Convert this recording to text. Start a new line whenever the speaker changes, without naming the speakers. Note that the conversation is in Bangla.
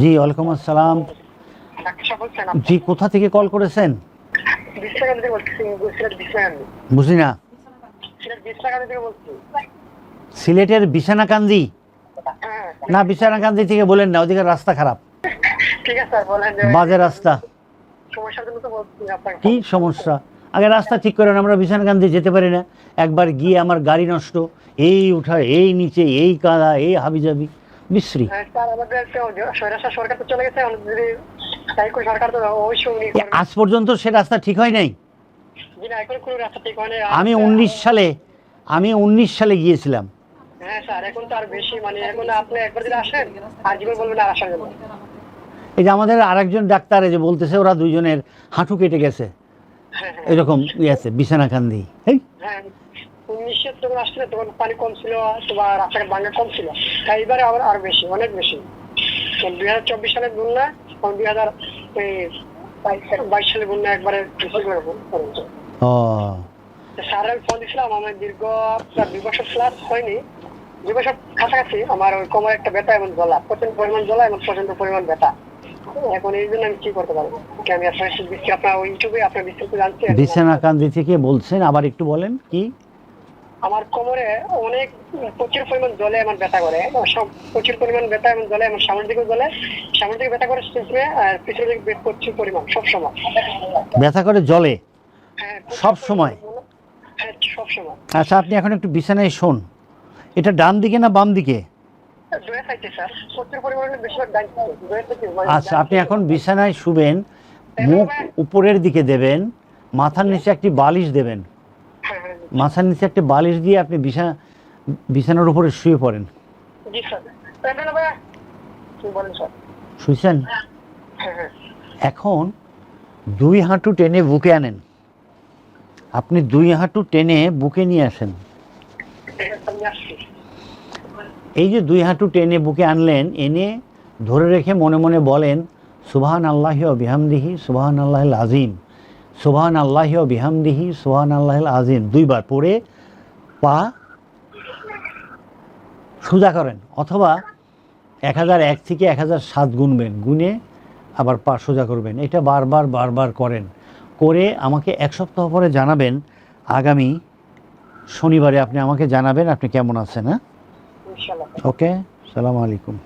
জি, ওয়ালাইকুম আসসালাম। জি, কোথা থেকে কল করেছেন?
বিশ্বকান্দি থেকে বলছি
বুঝি না
সিলেট বিশ্বকান্দি থেকে
সিলেটের বিছানাকান্দি? না, বিছানাকান্দি থেকে বলেন না, ওদিকে রাস্তা খারাপ। বাজে রাস্তা। কি সমস্যা? আগে রাস্তা ঠিক করেন, আমরা বিছানাকান্দি যেতে পারি না। একবার গিয়ে আমার গাড়ি নষ্ট, এই উঠা এই নিচে, এই কাদা, এই হাবিজাবি। বিশ্রী। আজ পর্যন্ত সে রাস্তা ঠিক হয় নাই? আমি উনিশ সালে আমি উনিশ সালে গিয়েছিলাম।
হ্যাঁ মানে
এই যে আমাদের আরেকজন ডাক্তার যে বলতেছে ওরা দুইজনের হাঁটু কেটে গেছে।
হ্যাঁ হ্যাঁ।
এরকম ইয়ে আছে বিছানাকান্দি।
হ্যাঁ উনিশশো যখন আসছিল তখন পানি কম ছিল তোমার রাস্তাঘাট ভাঙা কম ছিল। তাই এবারে আবার আরও বেশি অনেক বেশি। দুই হাজার চব্বিশ সালের বন্যা এবং দুই হাজার বাইশ সালের বন্যা একবারে স্যার আমি ফোন দিয়েছিলাম আমার দীর্ঘ দুই বছর ক্লাস হয়নি। দুই বছর কাছাকাছি আমার ওই কোমরে একটা ব্যথা এবং জ্বলা প্রচণ্ড পরিমাণ জ্বলা এবং প্রচণ্ড পরিমাণ ব্যথা। এখন এই জন্য আমি কি করতে পারব? কি আমি আপনার আপনার ওই ইউটিউবে আপনার বিস্তারিত জানছি
বিছানাকান্দি থেকে বলছেন আবার একটু বলেন কি?
আমার কোমরে অনেক প্রচুর পরিমাণ জলে আমার ব্যথা করে সব প্রচুর পরিমাণ ব্যথা এবং জলে আমার সামনের দিকেও জলে সামনের দিকে ব্যথা করে পিছনে আর পিছনের দিকে প্রচুর পরিমাণ সব সময়।
ব্যথা করে জলে?
হ্যাঁ
সব সময়?
হ্যাঁ সব সময়।
আচ্ছা আপনি এখন একটু বিছানায় শোন। এটা ডান দিকে না বাম দিকে?
দিকে,
আচ্ছা আপনি এখন বিছানায় শুবেন মুখ উপরের দিকে দেবেন মাথার নিচে একটি বালিশ দেবেন। মাথার নিচে একটা বালিশ দিয়ে আপনি বিছানা বিছানার উপরে শুয়ে পড়েন। শুয়েছেন
হ্যাঁ হ্যাঁ
এখন দুই হাঁটু টেনে বুকে আনেন। আপনি দুই হাঁটু টেনে বুকে নিয়ে আসেন। এই যে দুই হাঁটু টেনে বুকে আনলেন এনে ধরে রেখে মনে মনে বলেন সুবহান আল্লাহ বিহামদিহি সুবহান আল্লাহ আজিম সুবহান আল্লাহ বিহামদিহি সোহান আল্লাহ আজিম দুইবার পড়ে পা সোজা করেন অথবা এক হাজার এক থেকে এক হাজার সাত গুনবেন গুনে আবার পা সোজা করবেন। এটা বারবার বারবার করেন। করে আমাকে এক সপ্তাহ পরে জানাবেন আগামী শনিবারে আপনি আমাকে জানাবেন আপনি কেমন আছেন হ্যাঁ? ওকে সালাম আলাইকুম।